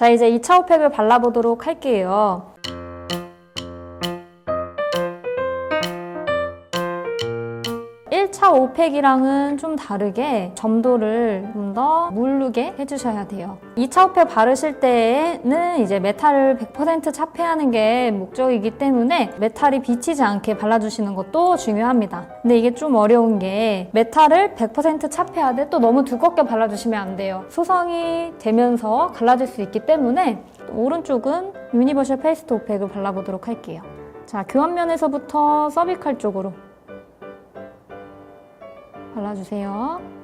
자, 이제 2차 오팩을 발라보도록 할게요. 1차 오팩이랑은 좀 다르게 점도를 좀더 무르게 해주셔야 돼요. 2차 오팩 바르실 때에는 이제 메탈을 100% 차폐하는 게 목적이기 때문에 메탈이 비치지 않게 발라주시는 것도 중요합니다. 근데 이게 좀 어려운 게 메탈을 100% 차폐하되 또 너무 두껍게 발라주시면 안 돼요. 소성이 되면서 갈라질 수 있기 때문에 오른쪽은 유니버셜 페이스트 오팩을 발라보도록 할게요. 자, 교환면에서부터 서비칼 쪽으로 발라주세요.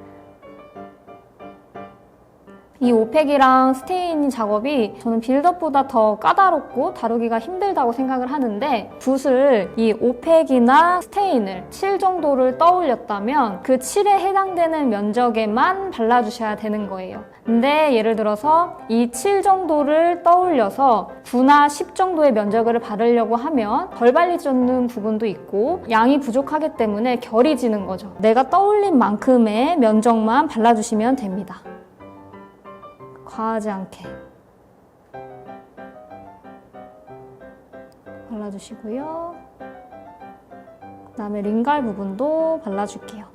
이 오팩이랑 스테인 작업이 저는 빌드업보다 더 까다롭고 다루기가 힘들다고 생각을 하는데 붓을 이 오팩이나 스테인을 칠 정도를 떠올렸다면 그 칠에 해당되는 면적에만 발라주셔야 되는 거예요. 근데 예를 들어서 이칠 정도를 떠올려서 9나 10 정도의 면적을 바르려고 하면 덜 발리지는 부분도 있고 양이 부족하기 때문에 결이 지는 거죠. 내가 떠올린 만큼의 면적만 발라주시면 됩니다. 과하지 않게 발라주시고요. 그 다음에 링갈 부분도 발라줄게요.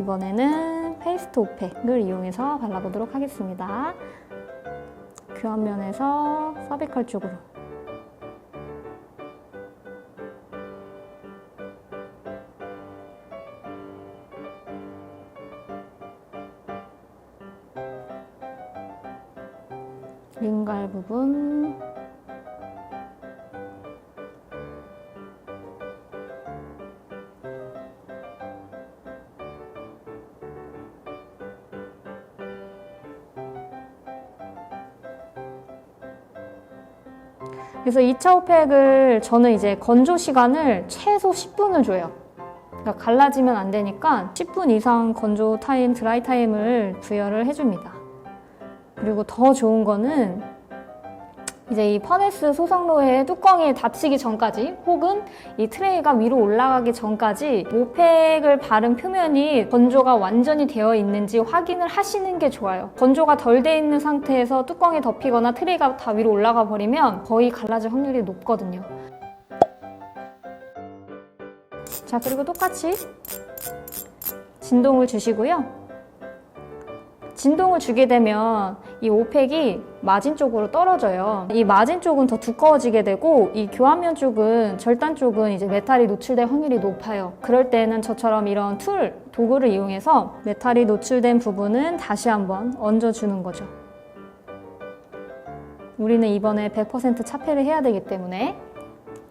이번에는 페이스트 오팩을 이용해서 발라보도록 하겠습니다. 교환면에서 서비컬 쪽으로 링갈 부분 그래서 2차 오팩을 저는 이제 건조 시간을 최소 10분을 줘요. 그러니까 갈라지면 안 되니까 10분 이상 건조 타임, 드라이 타임을 부여를 해줍니다. 그리고 더 좋은 거는 이제 이 퍼네스 소성로의 뚜껑이 닫히기 전까지 혹은 이 트레이가 위로 올라가기 전까지 오팩을 바른 표면이 건조가 완전히 되어 있는지 확인을 하시는 게 좋아요. 건조가 덜 돼 있는 상태에서 뚜껑이 덮이거나 트레이가 다 위로 올라가 버리면 거의 갈라질 확률이 높거든요. 자, 그리고 똑같이 진동을 주시고요. 진동을 주게 되면 이 오팩이 마진 쪽으로 떨어져요. 이 마진 쪽은 더 두꺼워지게 되고 이 교환면 쪽은 절단 쪽은 이제 메탈이 노출될 확률이 높아요. 그럴 때는 저처럼 이런 툴 도구를 이용해서 메탈이 노출된 부분은 다시 한번 얹어주는 거죠. 우리는 이번에 100% 차폐를 해야 되기 때문에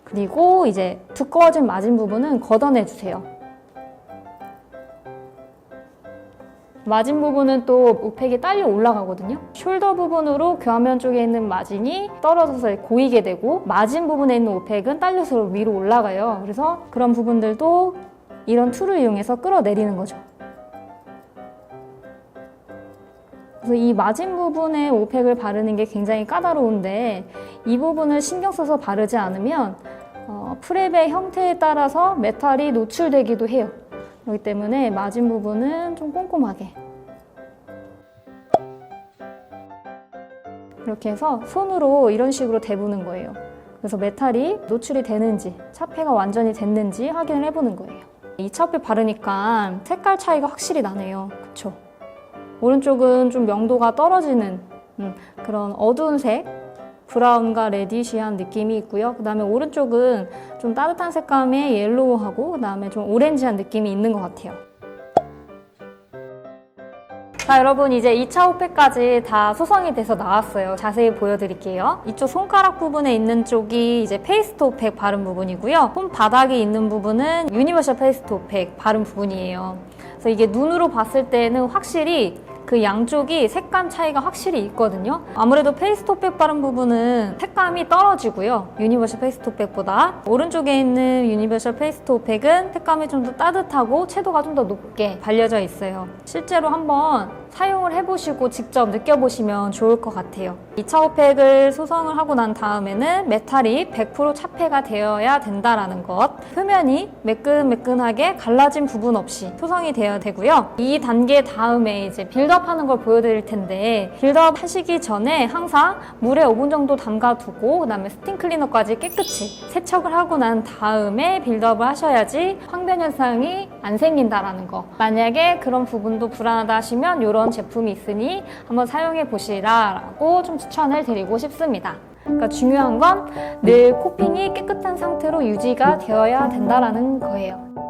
그리고 이제 두꺼워진 마진 부분은 걷어내 주세요. 마진 부분은 또 오팩이 딸려 올라가거든요. 숄더 부분으로 교환면 쪽에 있는 마진이 떨어져서 고이게 되고 마진 부분에 있는 오팩은 딸려서 위로 올라가요. 그래서 그런 부분들도 이런 툴을 이용해서 끌어내리는 거죠. 그래서 이 마진 부분에 오팩을 바르는 게 굉장히 까다로운데 이 부분을 신경 써서 바르지 않으면 어, 프랩의 형태에 따라서 메탈이 노출되기도 해요. 그렇기 때문에 마진 부분은 좀 꼼꼼하게 이렇게 해서 손으로 이런 식으로 대보는 거예요. 그래서 메탈이 노출이 되는지 차폐가 완전히 됐는지 확인을 해보는 거예요. 이 차폐 바르니까 색깔 차이가 확실히 나네요. 그쵸? 오른쪽은 좀 명도가 떨어지는 음, 그런 어두운 색 브라운과 레디시한 느낌이 있고요. 그 다음에 오른쪽은 좀 따뜻한 색감의 옐로우하고 그 다음에 좀 오렌지한 느낌이 있는 것 같아요. 자 여러분 이제 2차 호패까지 다 소성이 돼서 나왔어요. 자세히 보여드릴게요. 이쪽 손가락 부분에 있는 쪽이 이제 페이스트 오팩 바른 부분이고요. 손바닥에 있는 부분은 유니버셜 페이스트 오팩 바른 부분이에요. 그래서 이게 눈으로 봤을 때는 확실히 그 양쪽이 색감 차이가 확실히 있거든요. 아무래도 페이스토백 바른 부분은 색감이 떨어지고요. 유니버셜 페이스토백보다 오른쪽에 있는 유니버셜 페이스토백은 색감이 좀 더 따뜻하고 채도가 좀 더 높게 발려져 있어요. 실제로 한번 사용을 해보시고 직접 느껴보시면 좋을 것 같아요. 2차 호팩을 소성을 하고 난 다음에는 메탈이 100% 차폐가 되어야 된다라는 것. 표면이 매끈매끈하게 갈라진 부분 없이 소성이 되어야 되고요. 이 단계 다음에 이제 빌드업 하는 걸 보여드릴 텐데 빌드업 하시기 전에 항상 물에 5분 정도 담가두고 그다음에 스팀 클리너까지 깨끗이 세척을 하고 난 다음에 빌드업을 하셔야지 황변 현상이 안 생긴다라는 거. 만약에 그런 부분도 불안하다 하시면 이런 제품이 있으니 한번 사용해 보시라라고 좀 추천을 드리고 싶습니다. 그러니까 중요한 건 늘 코핑이 깨끗한 상태로 유지가 되어야 된다라는 거예요.